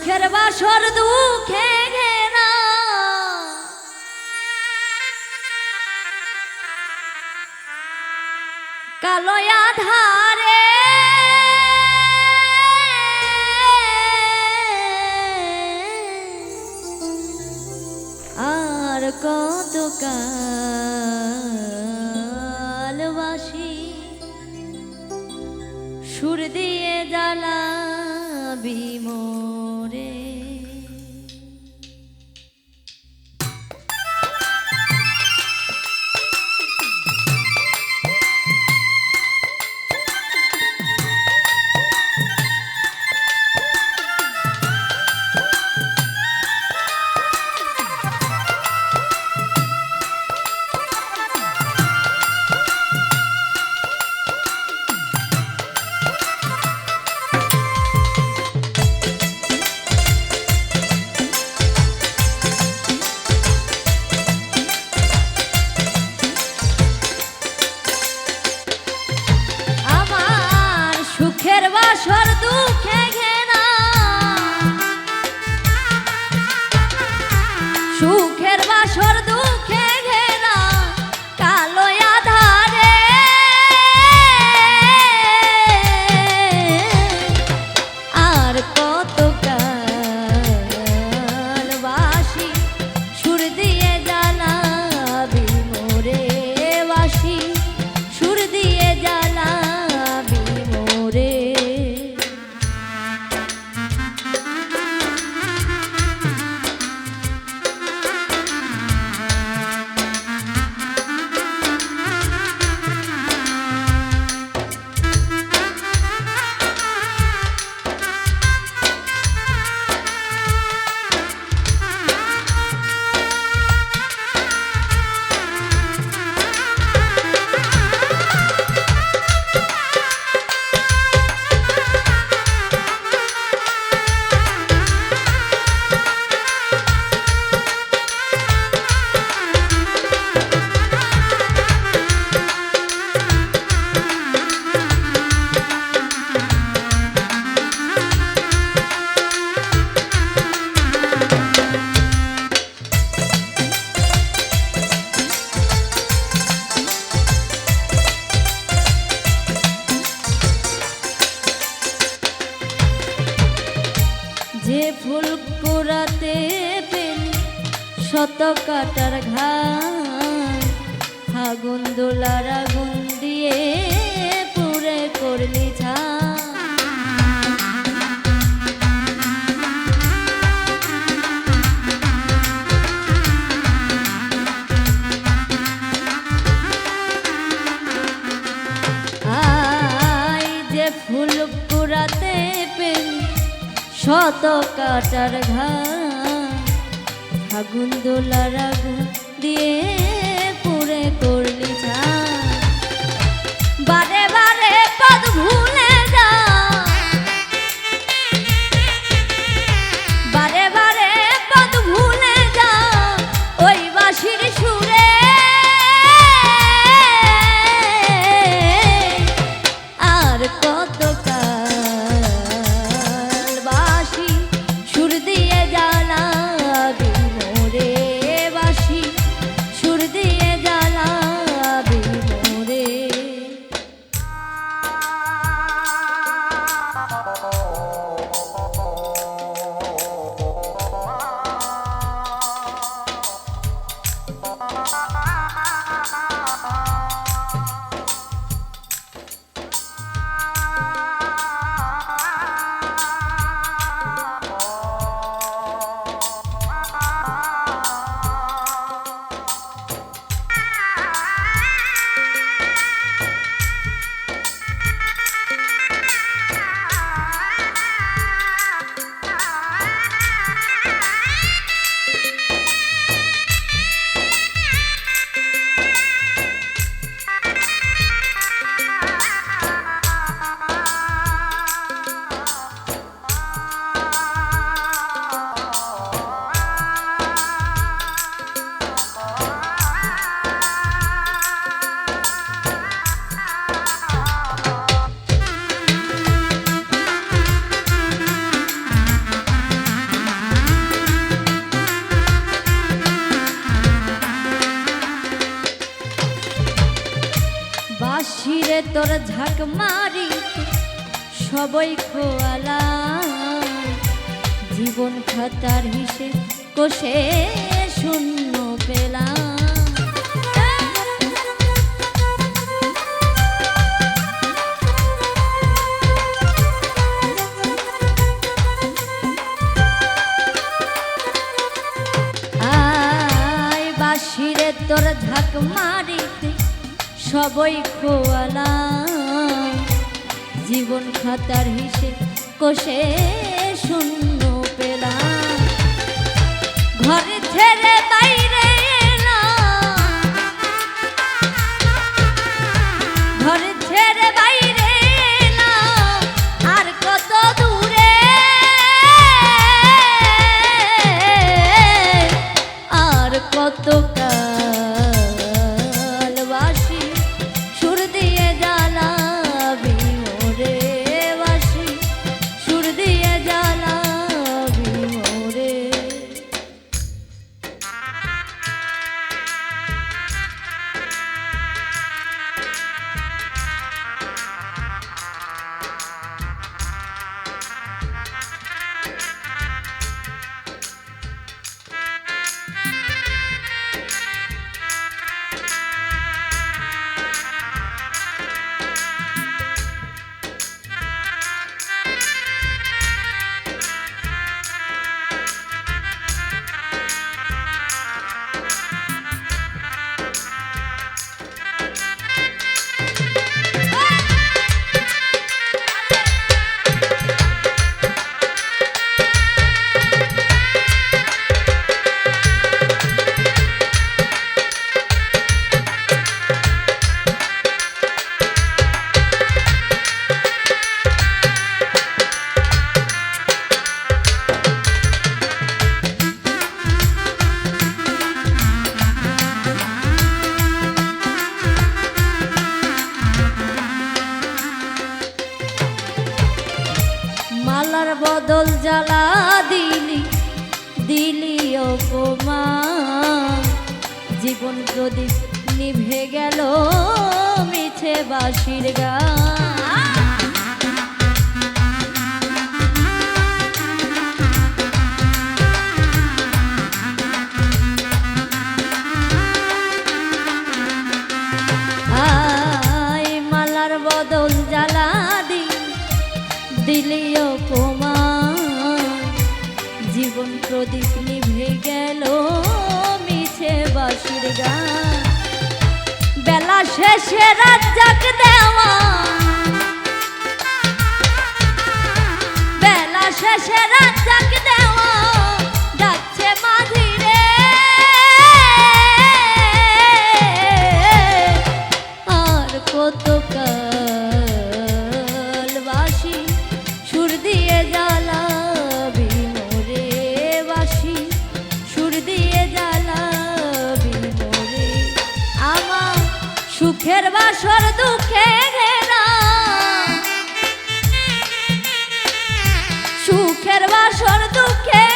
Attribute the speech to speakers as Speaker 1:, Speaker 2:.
Speaker 1: সুখের বাসর দুঃখে ঘেরা। কালো আধারে। আর কত কালবাসী সুর দিয়ে জ্বালাবি মোরে কাটার ঘাম ফাগুন দোলার আগুন দিয়ে পুরে করলি ছা ফুল কুড়াতে পেলি শত কাটার ঘাম আগুন দোলার আগুন দিয়ে পুরে করলি যা। বারে বারে পদ ভুলে Música তোর ঝাঁক মারি সবই খোয়ালা। জীবন খাতার হিসে কোষে শূন্য সবই খোয়ালাম জীবন খাতার হিসে কোষে শূন্য পেলাম। ঘরে ছেড়ে বাইরে দিলি দিলি অপমান। জীবন প্রদীপ নিভে গেল মিছে বাসির দি দিলিও জীবন প্রদীপ নিভে গেল মিছে বাসির গান। বেলা শেষে রাজ্জাক দেওয়া। বেলা শেষে রাজ্জাক দেওয়া। বাসর দুঃখে ঘেরা। সুখের বাসর দুঃখে